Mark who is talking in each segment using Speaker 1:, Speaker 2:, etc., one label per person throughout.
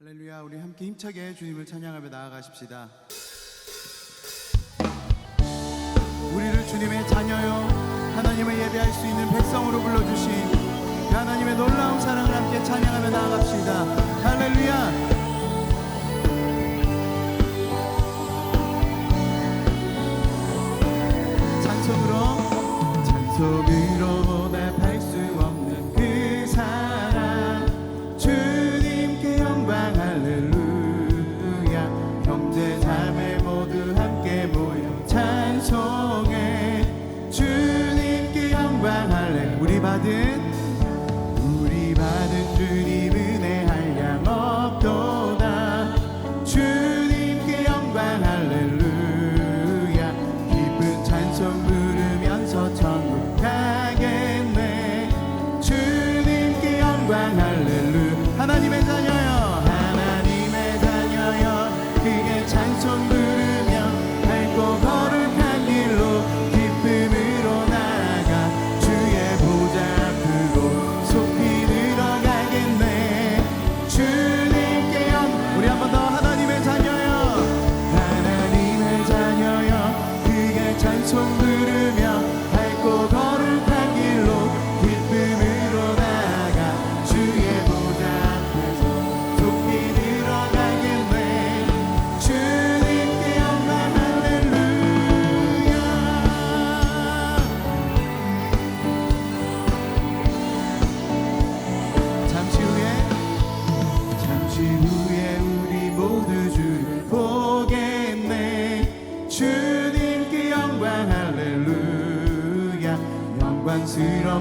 Speaker 1: 할렐루야 우리 함께 힘차게 주님을 찬양하며 나아가십시다. 우리를 주님의 자녀요 하나님을 예배할 수 있는 백성으로 불러주신 그 하나님의 놀라운 사랑을 함께 찬양하며 나아갑시다. 할렐루야. 찬송으로 찬송을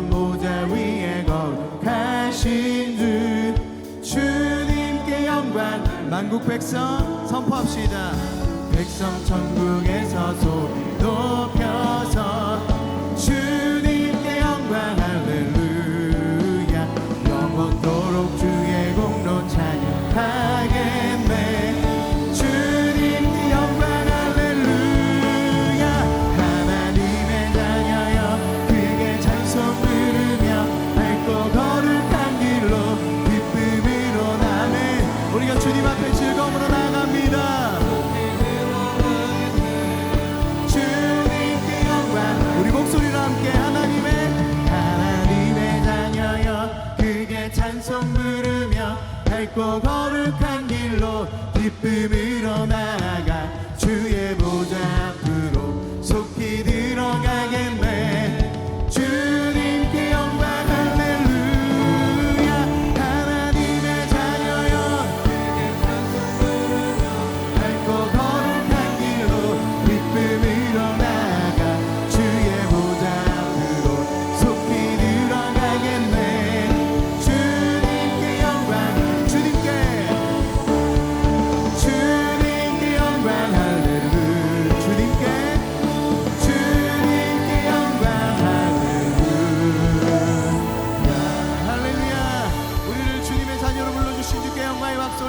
Speaker 1: 보좌 위에 거룩하신 주. 주님께 영광 만국 백성 선포합시다. 백성 천국에서 소리 높이 찬송 부르며 밝고 거룩한 길로 기쁨으로 나아가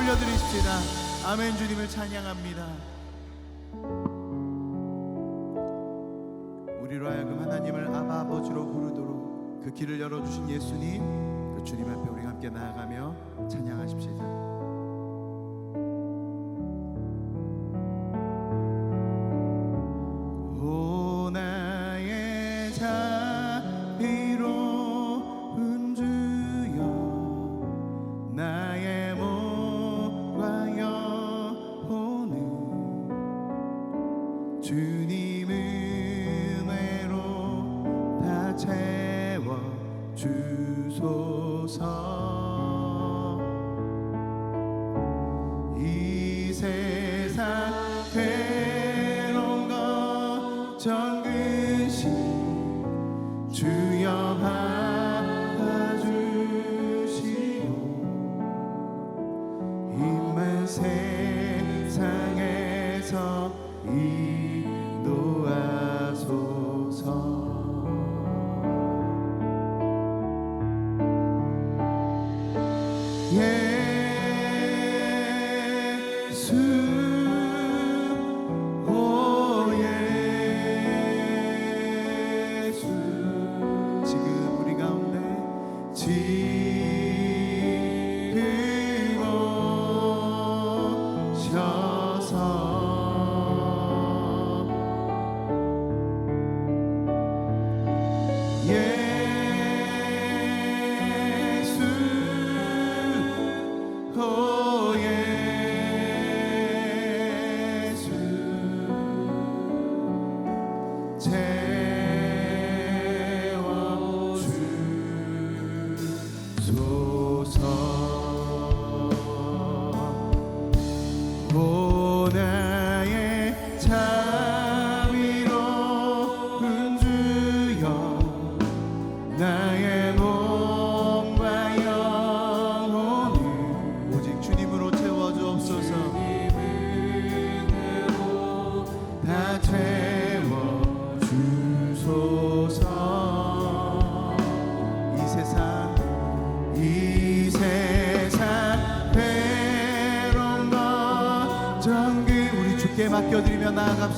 Speaker 1: 올려드리십시다. 아멘 주님을 찬양합니다. 우리로 하여금 하나님을 아바 아버지로 부르도록 그 길을 열어주신 예수님, 그 주님 앞에 우리 함께 나아가며 찬양하십시다.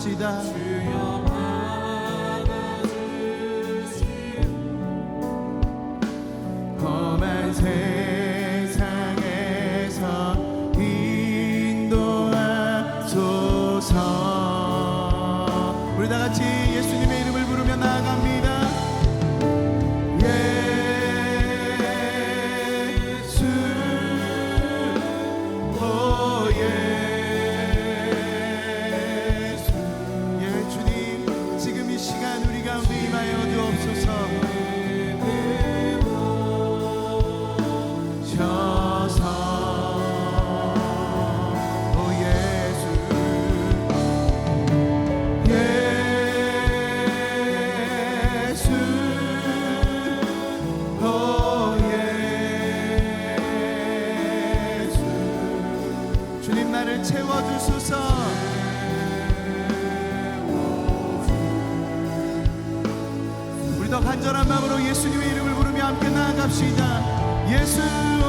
Speaker 1: 期待。 주옵소서 더 간절한 마음으로 예수님의 이름을 부르며 함께 나아갑시다. 예수.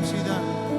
Speaker 1: lamps that.